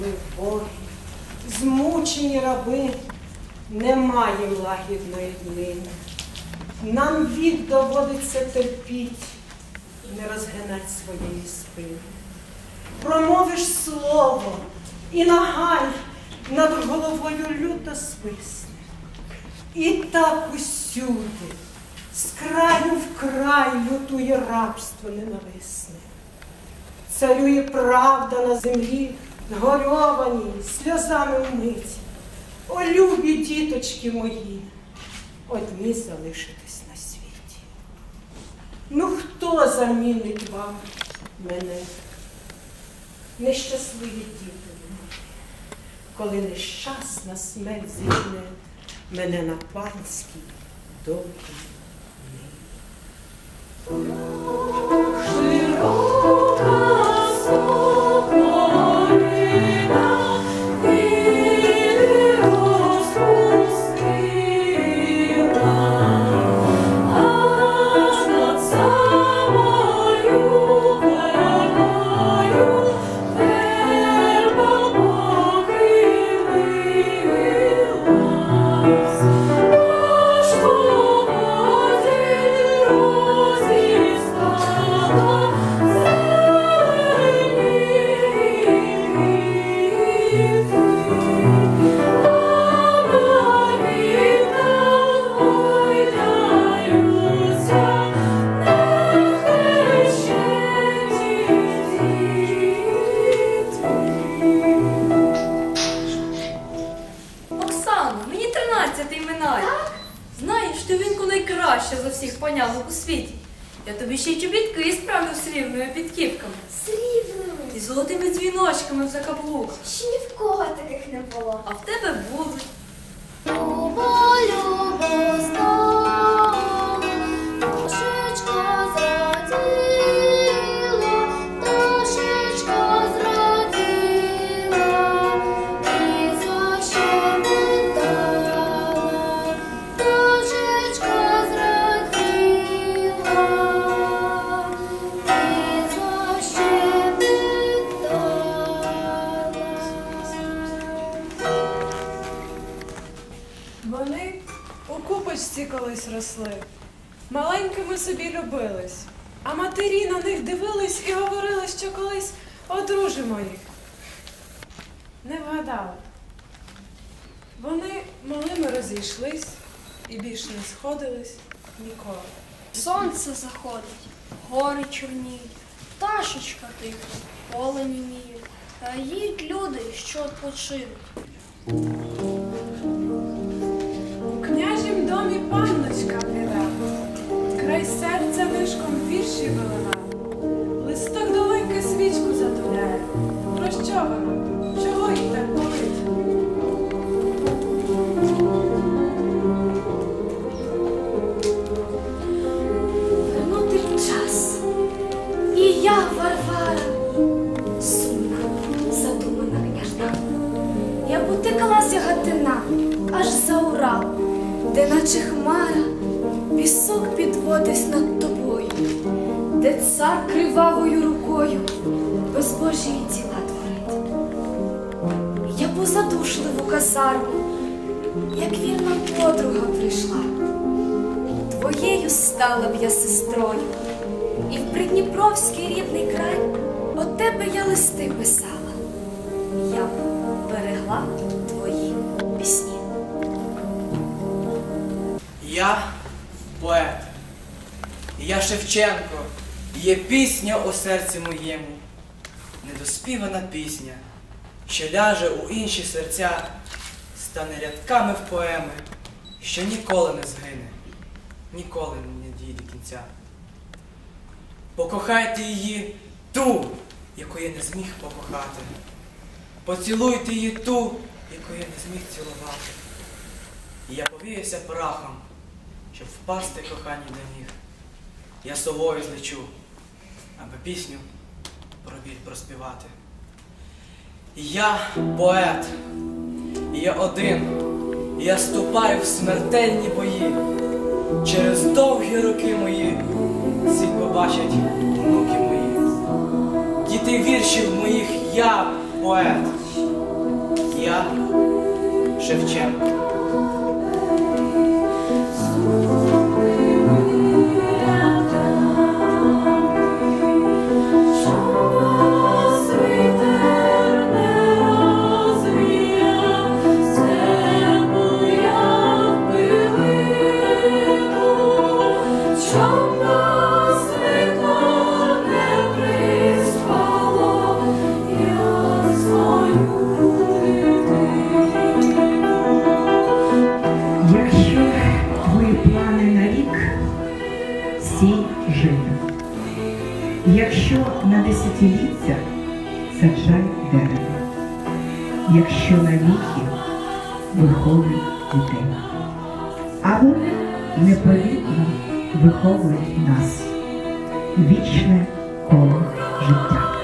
Ми боги, змучені раби, не маємо лагідної днини. Нам вік доводиться терпіть не розгинать своєї спини. Промовиш слово і нагаль над головою люто свисне. І так усюди, з краю в край лютує рабство ненависне. Царює правда на землі, горьованій, сльозами вмить. О, любі діточки мої, одні залишитесь на світі. Ну хто замінить вам мене? Нещасливі діти мої, коли нещасна смерть зігне мене на панській довгій найкраща за всіх панянок у світі. Я тобі ще й чобітки справлю з срібними підкіпками Срібними. і золотими дзвіночками в закаблуках. Ще ні в кого таких не було. А в тебе будуть. Любо, любо, колись росли, маленькими собі любились, а матері на них дивились і говорили, що колись одружимо їх. Не вгадали. Вони малими розійшлись і більш не сходились ніколи. Сонце заходить, гори чорніють, пташечка тихо, поле німіє, та їдь люди, що відпочинуть. Панночка бліда, край серця нишком вірші вилива. Листок до леньки свічку затуляє. Про що вона? Чого їй так болить? Вернути час. І я, Варвара, сумка, задумана княжна. Я потикалась гатина, аж за Урал, де наче хмара, пісок підводись над тобою, де цар кривавою рукою безбожії діла творить. Я позадушливу казарму, як вірна подруга прийшла. Твоєю стала б я сестрою, і в Придніпровський рідний край от тебе я листи писала. Я б берегла твої пісні. Я поет. Я Шевченко. Є пісня у серці моєму. Недоспівана пісня, що ляже у інші серця, стане рядками в поеми, що ніколи не згине, ніколи не дійде кінця. Покохайте її ту, яку я не зміг покохати. Поцілуйте її ту, яку я не зміг цілувати. І я повіюся прахом, щоб впасти коханій до ніг. Я совою злечу, аби пісню про біль проспівати. Я поет, я один, я ступаю в смертельні бої. Через довгі роки мої світ побачать внуки мої. Діти віршів моїх я поет. Я Шевченко. Якщо на десятиліття, саджай дерево. Якщо на віки, виховуй дітей. А вони непомітно виховують нас. Вічне коло життя.